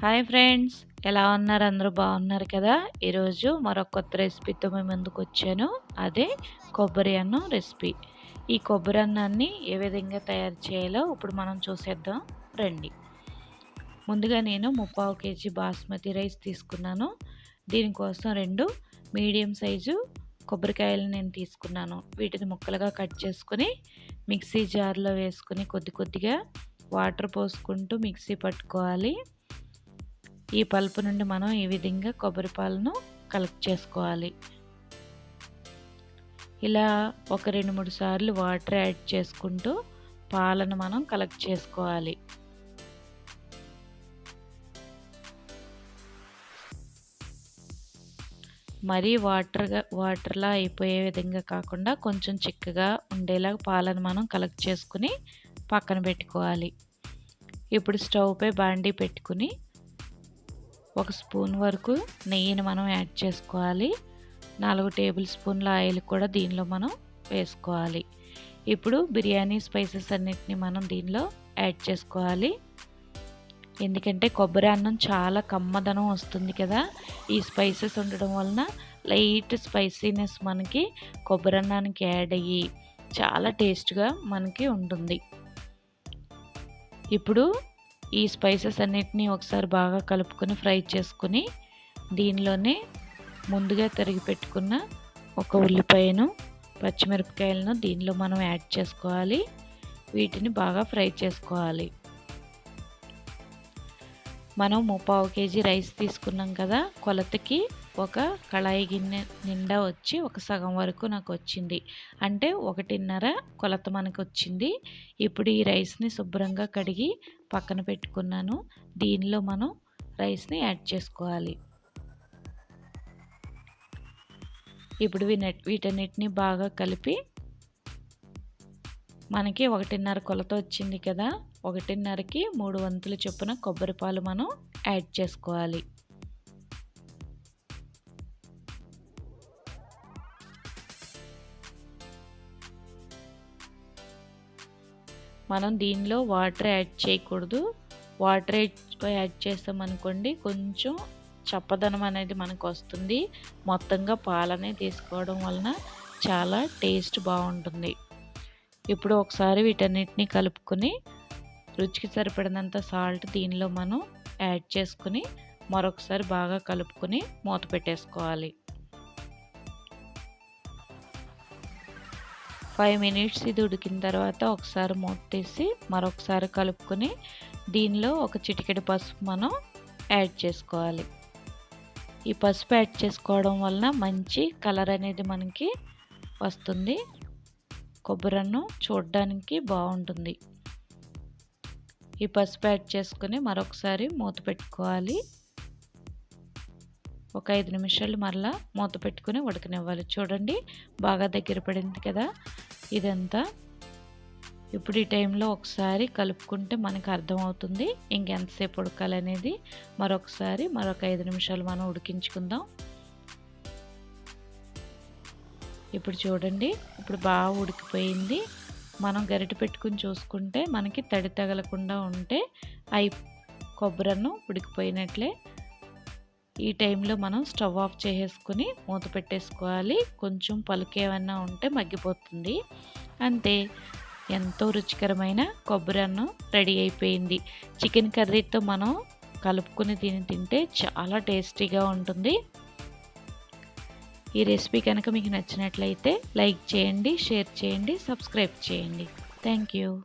Hi friends ఎలా ఉన్నారు? అందరూ బాగున్నారు కదా? ఈరోజు మరొక కొత్త రెసిపీతో మేము ముందుకు వచ్చాను. అదే కొబ్బరి అన్నం రెసిపీ. ఈ కొబ్బరి అన్నాన్ని ఏ విధంగా తయారు చేయాలో ఇప్పుడు మనం చూసేద్దాం. రండి. ముందుగా నేను ముప్పావు కేజీ బాస్మతి రైస్ తీసుకున్నాను. దీనికోసం రెండు మీడియం సైజు కొబ్బరికాయలు నేను తీసుకున్నాను. వీటిని ముక్కలుగా కట్ చేసుకుని మిక్సీ జార్లో వేసుకుని కొద్ది కొద్దిగా వాటర్ పోసుకుంటూ మిక్సీ పట్టుకోవాలి. ఈ పల్పు నుండి మనం ఈ విధంగా కొబ్బరి పాలను కలెక్ట్ చేసుకోవాలి. ఇలా ఒక రెండు మూడు సార్లు వాటర్ యాడ్ చేసుకుంటూ పాలను మనం కలెక్ట్ చేసుకోవాలి. మరీ వాటర్గా వాటర్లా అయిపోయే విధంగా కాకుండా కొంచెం చిక్కగా ఉండేలాగా పాలను మనం కలెక్ట్ చేసుకుని పక్కన పెట్టుకోవాలి. ఇప్పుడు స్టవ్పై బాండీ పెట్టుకుని ఒక స్పూన్ వరకు నెయ్యిని మనం యాడ్ చేసుకోవాలి. నాలుగు టేబుల్ స్పూన్ల ఆయిల్ కూడా దీనిలో మనం వేసుకోవాలి. ఇప్పుడు బిర్యానీ స్పైసెస్ అన్నిటిని మనం దీనిలో యాడ్ చేసుకోవాలి. ఎందుకంటే కొబ్బరి అన్నం చాలా కమ్మదనం వస్తుంది కదా. ఈ స్పైసెస్ ఉండడం వలన లైట్ స్పైసీనెస్ మనకి కొబ్బరి అన్నానికి యాడ్ అయ్యి చాలా టేస్ట్గా మనకి ఉంటుంది. ఇప్పుడు ఈ స్పైసెస్ అన్నిటినీ ఒకసారి బాగా కలుపుకొని ఫ్రై చేసుకుని దీనిలోనే ముందుగా తరిగి పెట్టుకున్న ఒక ఉల్లిపాయను పచ్చిమిరపకాయలను దీనిలో మనం యాడ్ చేసుకోవాలి. వీటిని బాగా ఫ్రై చేసుకోవాలి. మనం ముప్పావు కేజీ రైస్ తీసుకున్నాం కదా కొలతకి ఒక కళాయి గిన్నె నిండా వచ్చి ఒక సగం వరకు నాకు వచ్చింది. అంటే ఒకటిన్నర కొలత మనకు వచ్చింది. ఇప్పుడు ఈ రైస్ని శుభ్రంగా కడిగి పక్కన పెట్టుకున్నాను. దీనిలో మనం రైస్ని యాడ్ చేసుకోవాలి. ఇప్పుడు వీటన్నిటిని బాగా కలిపి మనకి ఒకటిన్నర కొలత వచ్చింది కదా ఒకటిన్నరకి మూడు వంతుల చొప్పున కొబ్బరి పాలు మనం యాడ్ చేసుకోవాలి. మనం దీనిలో వాటర్ యాడ్ చేయకూడదు. వాటర్ యాడ్ చేస్తామనుకోండి కొంచెం చప్పదనం అనేది మనకు వస్తుంది. మొత్తంగా పాలనే తీసుకోవడం వలన చాలా టేస్ట్ బాగుంటుంది. ఇప్పుడు ఒకసారి వీటన్నిటిని కలుపుకొని రుచికి సరిపడినంత సాల్ట్ దీనిలో మనం యాడ్ చేసుకుని మరొకసారి బాగా కలుపుకొని మూత పెట్టేసుకోవాలి. ఫైవ్ మినిట్స్ ఇది ఉడికిన తర్వాత ఒకసారి మూత తీసి మరొకసారి కలుపుకొని దీనిలో ఒక చిటికెడు పసుపు మనం యాడ్ చేసుకోవాలి. ఈ పసుపు యాడ్ చేసుకోవడం వలన మంచి కలర్ అనేది మనకి వస్తుంది. కొబ్బరన్ను చూడడానికి బాగుంటుంది. ఈ పసుపు యాడ్ చేసుకుని మరొకసారి మూత పెట్టుకోవాలి. ఒక ఐదు నిమిషాలు మరలా మూత పెట్టుకుని ఉడకనివ్వాలి. చూడండి బాగా దగ్గర పడింది కదా. ఇదంతా ఇప్పుడు ఈ టైంలో ఒకసారి కలుపుకుంటే మనకు అర్థమవుతుంది. ఇంకెంతసేపు ఉడకాలనేది మరొకసారి మరొక ఐదు నిమిషాలు మనం ఉడికించుకుందాం. ఇప్పుడు చూడండి ఇప్పుడు బాగా ఉడికిపోయింది. మనం గరిట పెట్టుకుని చూసుకుంటే మనకి తడి తగలకుండా ఉంటే అయి కొబ్బరన్ను ఉడికిపోయినట్లే. ఈ టైంలో మనం స్టవ్ ఆఫ్ చేసేసుకుని మూత పెట్టేసుకోవాలి. కొంచెం పలుకు ఏమన్నా ఉంటే మగ్గిపోతుంది. అంతే. ఎంతో రుచికరమైన కొబ్బరి అన్నం రెడీ అయిపోయింది. చికెన్ కర్రీతో మనం కలుపుకుని తిని తింటే చాలా టేస్టీగా ఉంటుంది. ఈ రెసిపీ కనుక మీకు నచ్చినట్లయితే లైక్ చేయండి షేర్ చేయండి సబ్స్క్రైబ్ చేయండి. Thank you.